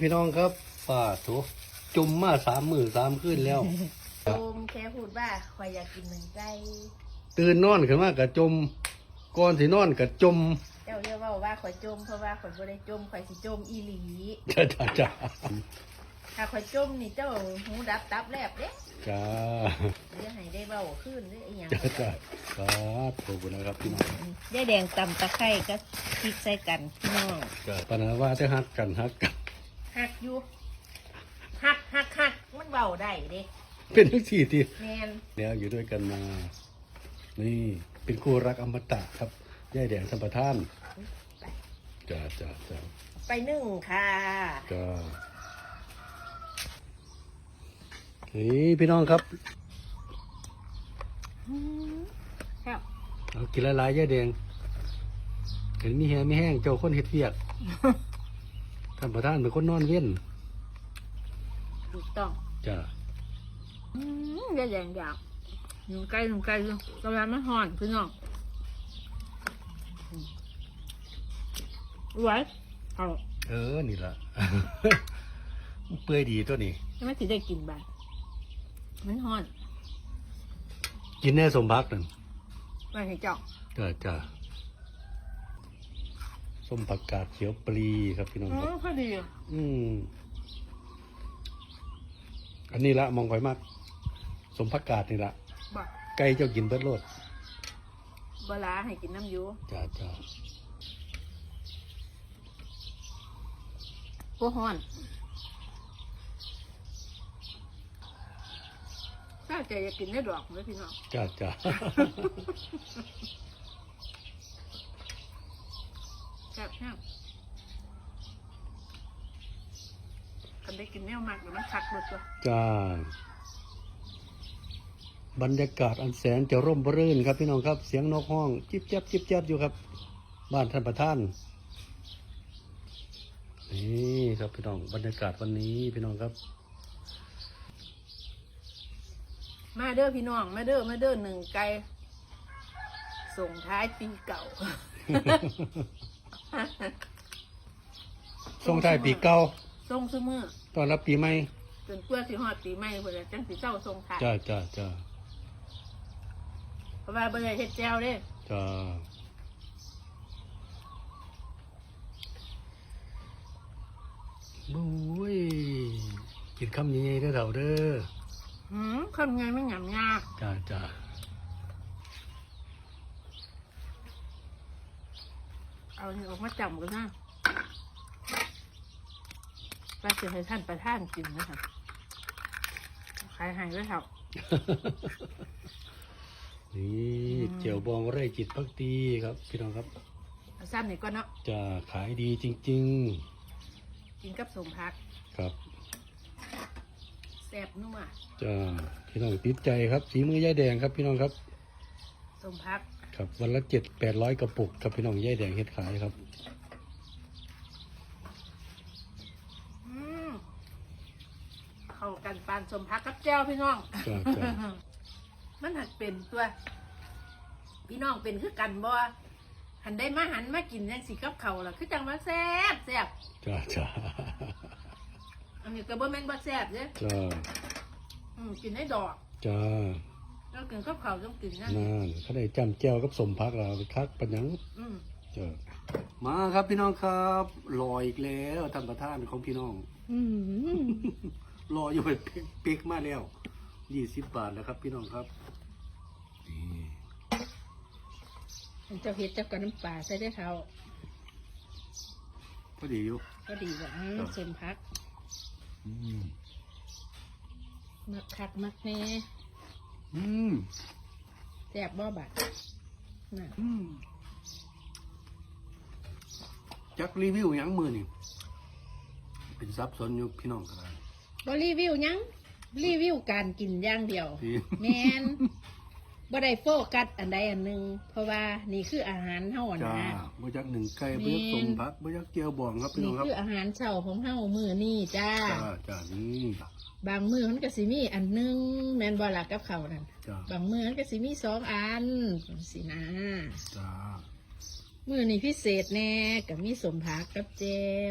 พี่น้องครับป้าโถจุ่มมาสามมือสามคืนแล้ว โอมแค่พูดว่าคอยอยากกินหนึ่งไก่ตื่นนอนขึ้นมากระจมก่อนสินอนกระจมเจ้าเรียกว่าว่าคอยจม เพราะว่าคอยบ่ได้จมคอยสิจมอีหลี จ้าจ้าจ้าถ้าคอยจมนี่เจ้าหูดับตับแลบเด้จ้าเดี๋ยวให้ได้เบาขึ้นหรืออีหยังจ้าจ้าครับขอบคุณนะครับพี่น้องยายแดงตำตะไคร้ก็พริกใส่กันพี่น้อง จ้าปานาว่าจะฮักกันฮักกัน หักอยู่หักหักหักมันเบาได้เด้เป็นทั้งสี่ทีแมนแล้วอยู่ด้วยกันมา นี่เป็นคู่รักอมตะครับย่ายแดงสัมปทานจ้าจ้าจ้าไปนึ่งค่ะจ้านี่พี่น้องครับครับเอากินละลายย่ายแดงเห็นมีแห้งมีแห้งเจ้าคนเฮ็ดเวียก ท่านประธานเป็นคนนอนเว้นถูกต้องจ้าอืมยายแดงอยากหนึ่งไก่หนึ่งไก่อยู่กำลังมันห่อนพี่น้องอืมไว้เอาเออ นี่ละ เปื่อยดีตัวนี้จะไม่ถือได้กินบ้างมันห่อน กินแน่สมพักนั่นไปให้เจ้าจ้าจ้า ส้มผักกาดเขียวปลีครับพี่น้องอ๋อครับพอดีอะอืมอันนี้ละมองไฟมากสมผักกาดนี่ละบอกไก่เจ้ากินเบิดโลดเวลาให้กินน้ำอยูจ้าจ้าพวกห่อนถ้าใจอยากกินได้ดอกเลยพี่น้องจ้าจ้า แซ่บแซ่บ กันได้กินแนวมากเดี๋ยวมันคักหมดตัวจ้า บรรยากาศอันแสนจะร่มรื่นครับพี่น้องครับ เสียงนกห้อง จิบจับจิบจับอยู่ครับ บ้านท่านประธาน นี่ครับพี่น้อง บรรยากาศวันนี้พี่น้องครับ มาเด้อพี่น้อง มาเด้อมาเด้อหนึ่งไก่ส่งท้ายปีเก่าส่งท้ายปีเก่า ส่งซื้อมือตอนรับปีใหม่จนเพื่อสิฮอดปีใหม่เพื่อจังสิเจ้าส่งท้ายจ้าจ้าจ้าเพราะว่าบ่ได้เฮ็ดแจวเด้จ้าบุ้ยกินคำยังไงเด้อเราเด้อหืมคนไงไม่หยำยากจ้าจ้าเอานี่ออกมาจำกันนะ ว่าจะให้ท่านประท่านกินนะคะขายให้แล้วครับนี่เจียวบองไร่จิตพักดีครับ พี่น้องครับเอาซ้ำนี่ก็เนาะ จะขายดีจริง กินกับสมพักๆ ครับแซ่บนัวจะพี่น้องติดใจครับสีมือย่ายแดงครับพี่น้องครับ สมพัก ครับวันละเจ็ดแปดร้อยกระปุกครับพี่น้องย่ายแดงเฮ็ดขายครับ อืมเข้า กันปานสมพักกับแจ้วพี่น้อง จ้าจ้ามันหัดเป็นตัว พี่น้องเป็นคือกันบ่หันได้มาหันมากินยังสิกับเขาวล่ะคือจังว่าแซ่บแซ่บจ้าจ้าอันนี้ก็บ่แม่นบ่แซ่บเด้จ้าอืมกินได้ดอกจ้าแล้วกินกับเขาวต้องกินนั่นนั่นเขาได้จำแจ้วกับสมพักเราไปคักปัญญังอืมจ้ามาครับพี่น้องครับรออีกแล้วท่านประธานของพี่น้อง อืม รออยู่เป็นเป๊กๆมาแล้วยี่สิบบาทแล้วครับ พี่น้องครับนี่เจ้าเฮ็ดเจ้ากับน้ำปลาใส่ได้เท่าพอดีอยู่ก็ดีว่าอืมครับสมพักอืมมักคักมักแน่อืมแซ่บบ่บัดน่ะอืมจักรีวิวหยังมือนี่เป็นซับซ้อนอยู่พี่น้องกัน บ่รีวิวหยังรีวิวการกินอย่างเดียวพี่แมนบ่ได้โฟกัสอันใดอันหนึ่งเพราะว่านี่คืออาหารเฮาจ้านะบ่จักหนึ่งไก่บ่จักแม่นสมพักบ่จักเจียวบองครับพี่น้นี่องครับคืออาหารเช้าของเฮามื้อนี้จ้า จ้าจ้านี่บางมื้อมันก็สิมีอันหนึงแม่นบ่ล่ะกับข้าวนั่นจ้าบางมื้อมันก็สิมีสองอันสินะ จ้ามื้อนี้พิเศษแน่กับมีสมผักกับเจ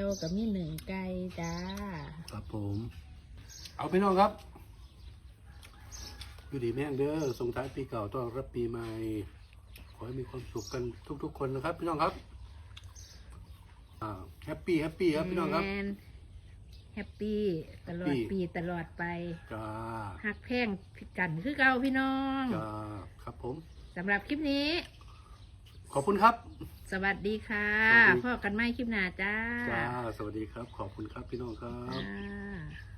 ลกับมีหนึ่งไก่จ้า ครับผม เอาพี่น้องครับอยู่ดีแม่งเด้อส่งท้ายปีเก่าต้อนรับปีใหม่ ขอให้มีความสุขกันทุก ๆ คนนะครับ พี่น้องครับอ่าแฮปปี้แฮปปี้ครับพี่น้องครับ แฮปปี้ตลอด Happy ปี ตลอดไปจ้าหักแพงกันคือเก่าพี่น้องจ้าครับผมสำหรับคลิปนี้ ขอบคุณครับ สวัสดีค่ะสวัสดี พ่อกันไม่คลิปหน้าจ้าจ้าสวัสดีครับ ขอบคุณครับพี่น้องครับ จ้า